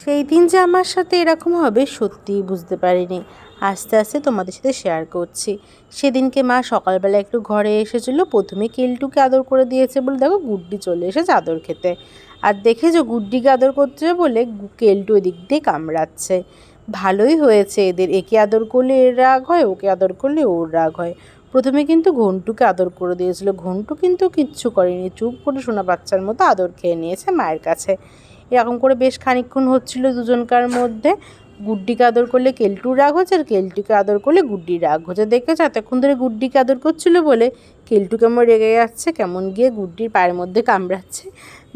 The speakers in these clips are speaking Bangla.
সেই দিন যে আমার সাথে এরকম হবে সত্যিই বুঝতে পারিনি। আস্তে আস্তে তোমাদের সাথে শেয়ার করছি। সেদিনকে মা সকালবেলা একটু ঘরে এসেছিল, প্রথমে কেলটুকে আদর করে দিয়েছে বলে দেখো গুড্ডি চলে এসেছে আদর খেতে। আর দেখেছ গুড্ডিকে আদর করছে বলে কেলটু এদিক দিয়ে কামড়াচ্ছে। ভালোই হয়েছে এদের, একে আদর করলে এর রাগ হয়, ওকে আদর করলে ওর রাগ হয়। প্রথমে কিন্তু ঘন্টুকে আদর করে দিয়েছিল। ঘন্টু কিন্তু কিচ্ছু করেনি, চুপ করে সোনা বাচ্চার মতো আদর খেয়ে নিয়েছে মায়ের কাছে। এরকম করে বেশ খানিকক্ষণ হচ্ছিল দুজনকার মধ্যে। গুড্ডিকে আদর করলে কেলটুর রাগ হচ্ছে আর কেলটুকে আদর করলে গুড্ডির রাগ হচ্ছে। দেখেছ এতক্ষণ ধরে গুড্ডিকে আদর করছিল বলে কেলটু কেমন রেগে যাচ্ছে, কেমন গিয়ে গুড্ডির পায়ের মধ্যে কামড়াচ্ছে।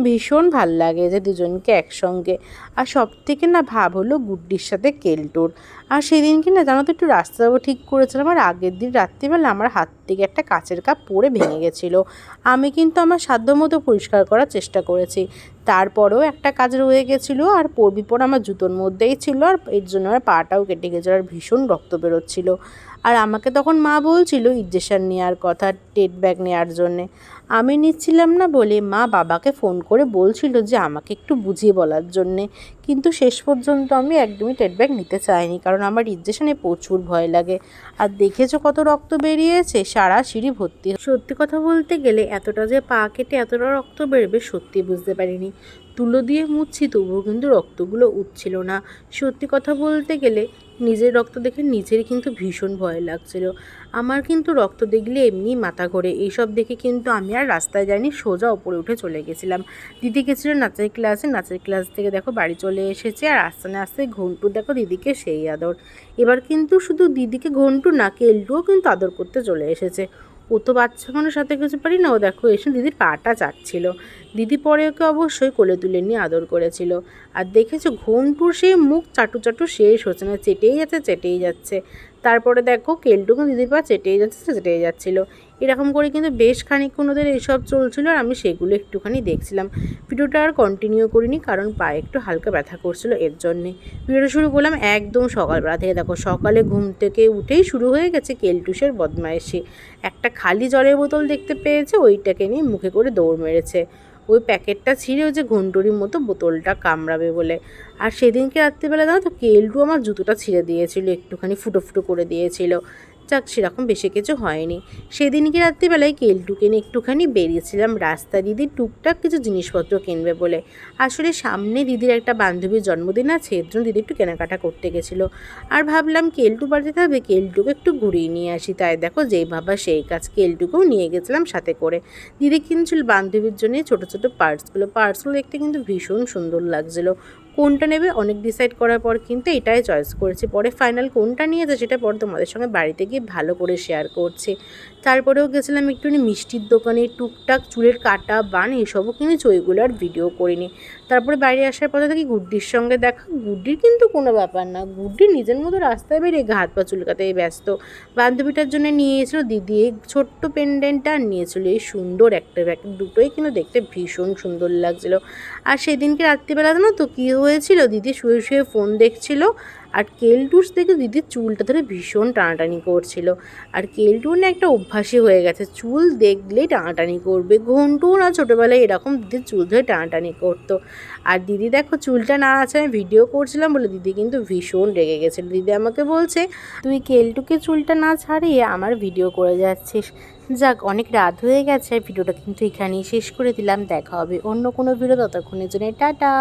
ভীষণ ভালো লাগে যে দুজনকে একসঙ্গে। আর সব থেকে না ভাব হলো গুড্ডির সাথে কেলটুর। আর সেদিনকে না জানো তো একটু রাস্তাও ঠিক করেছিলাম, আর আগের দিন রাত্রিবেলা আমার হাত থেকে একটা কাচের কাপ পড়ে ভেঙে গেছিল। আমি কিন্তু আমার সাধ্য মতো পরিষ্কার করার চেষ্টা করেছি। তারপরেও একটা কাজ রয়ে গেছিল আর পড়বি পর আমার জুতোর মধ্যেই ছিল আর এর জন্য আমার পাটাও কেটে গেছিল আর ভীষণ রক্ত বেরোচ্ছিল। আর আমাকে তখন মা বলছিল ইঞ্জেকশন নেওয়ার কথা, টেট ব্যাগ নেওয়ার জন্যে। আমি নিচ্ছিলাম না বলে মা বাবাকে ফোন করে বলছিল যে আমাকে একটু বুঝিয়ে বলার জন্যে। কিন্তু শেষ পর্যন্ত আমি একদমই টেট ব্যাগ নিতে চাইনি, কারণ আমার ইঞ্জেকশনে প্রচুর ভয় লাগে। আর দেখেছ কত রক্ত বেরিয়েছে? সারা সিঁড়ি ভর্তি সত্যি কথা বলতে গেলে এতটা যে পা কেটে এতটা রক্ত বেরবে সত্যি বুঝতে পারিনি। তুলো দিয়ে মুছছি তবুও কিন্তু রক্তগুলো উঠছিল না। সত্যি কথা বলতে গেলে, নিজের রক্ত দেখে নিজের কিন্তু ভীষণ ভয় লাগছিল। আমার কিন্তু রক্ত দেখলে এমনি মাথা ঘোরে। এইসব দেখে কিন্তু আমি আর রাস্তায় যাইনি, সোজা ওপরে উঠে চলে গেছিলাম। দিদি গেছিল নাচের ক্লাসে, নাচের ক্লাস থেকে দেখো বাড়ি চলে এসেছে আর আস্তে আস্তে ঘন্টু দেখো দিদিকে সেই আদর। এবার কিন্তু শুধু দিদিকে ঘন্টু না, কেলটুও কিন্তু আদর করতে চলে এসেছে। ও তো বাচ্চা মানুষের সাথে কিছু পারি না। ও দেখো, এসে দিদির পাটা চাচ্ছিল দিদি পরে ওকে অবশ্যই কোলে তুলে নিয়ে আদর করেছিল। আর দেখেছ ঘন্টুর সেই মুখ চাটু চাটু শেষ হচ্ছে না, চেটেই যাচ্ছে চেটেই যাচ্ছে। তারপরে দেখো, কেলটুকু দিদির পা চেটেই যাচ্ছে, চেটেই যাচ্ছিল। এরকম করে কিন্তু বেশ খানিকক্ষণ ওদের এইসব চলছিল আর আমি সেগুলো একটুখানি দেখছিলাম। ভিডিওটা আর কন্টিনিউ করিনি কারণ পায়ে একটু হালকা ব্যথা করছিল এর জন্যে। ভিডিওটা শুরু করলাম একদম সকালবেলা থেকে। দেখো, সকালে ঘুম থেকে উঠেই শুরু হয়ে গেছে কেলটুসের বদমাইশি। একটা খালি জলের বোতল দেখতে পেয়েছে, ওইটাকে নিয়ে মুখে করে দৌড় মেরেছে। ওই প্যাকেটটা ছিঁড়ে ওই যে ঘন্টুরির মতো বোতলটা কামড়াবে বলে। আর সেদিনকে রাত্রিবেলা জানো তো, কেলটু আমার জুতোটা ছিঁড়ে দিয়েছিল, একটুখানি ফুটো ফুটো করে দিয়েছিল। যাক, সেরকম বেশি কিছু হয়নি। সেদিনকে রাত্রিবেলায় কেলটুকে নিয়ে একটুখানি বেরিয়েছিলাম রাস্তা দিদির টুকটাক কিছু জিনিসপত্র কিনবে বলে। আসলে সামনে দিদির একটা বান্ধবীর জন্মদিন আছে, এর জন্য দিদি একটু কেনাকাটা করতে গেছিল। আর ভাবলাম কেলটু বাড়িতে থাকবে, কেলটুকে একটু ঘুরিয়ে নিয়ে আসি। তাই দেখো, যেই ভাবা সেই কাজ কেলটুকেও নিয়ে গেছিলাম সাথে করে। দিদি কিনছিল বান্ধবীর জন্য ছোটো ছোটো পার্টসগুলো। পার্টসগুলো দেখতে কিন্তু ভীষণ সুন্দর লাগছিল। কোনটা নেবে, অনেক ডিসাইড করার পর কিন্তু এটাই চয়েস করেছি। পরে ফাইনাল কোনটা নিয়েছে সেটা পরে তোমাদের সঙ্গে বাড়িতে গিয়ে ভালো করে শেয়ার করছি। তারপরেও গেছিলাম একটুখানি মিষ্টির দোকানে, টুকটাক চুলের কাটা, বান এসবও কিনেছি, ওইগুলো আর ভিডিও করিনি। তারপরে বাইরে আসার পথে থাকি গুড্ডির সঙ্গে দেখা, গুড্ডির কিন্তু কোনো ব্যাপার না। গুড্ডি নিজের মতো রাস্তায় বেরিয়ে হাত পা চুলকাতেই ব্যস্ত। বান্ধবীটার জন্য নিয়ে এসেছিল দিদি এই ছোট্ট পেন্ডেন্টটা আর নিয়েছিল, এই সুন্দর একটা ব্যাগ দুটোই কিন্তু দেখতে ভীষণ সুন্দর লাগছিল। আর সেদিনকে রাত্রিবেলা জানো তো কী হয়েছিল, দিদি শুয়ে শুয়ে ফোন দেখছিল আর কেলটুস দেখে দিদির চুলটা ধরে ভীষণ টানাটানি করছিল। আর কেলটুর একটা অভ্যাসই হয়ে গেছে, চুল দেখলেই টানাটানি করবে। ঘন্টু না ছোটোবেলায় এরকম দিদির চুল ধরে টানাটানি করতো। আর দিদি দেখো চুলটা না আছে, আমি ভিডিও করছিলাম বলে দিদি কিন্তু ভীষণ রেগে গেছিল। দিদি আমাকে বলছে, তুই কেলটুকে চুলটা না ছাড়িয়ে আমার ভিডিও করে যাচ্ছিস। যাক, অনেক রাত হয়ে গেছে ভিডিওটা কিন্তু এখানেই শেষ করে দিলাম। দেখা হবে অন্য কোনো ভিডিও ততক্ষণের জন্য। টাটা!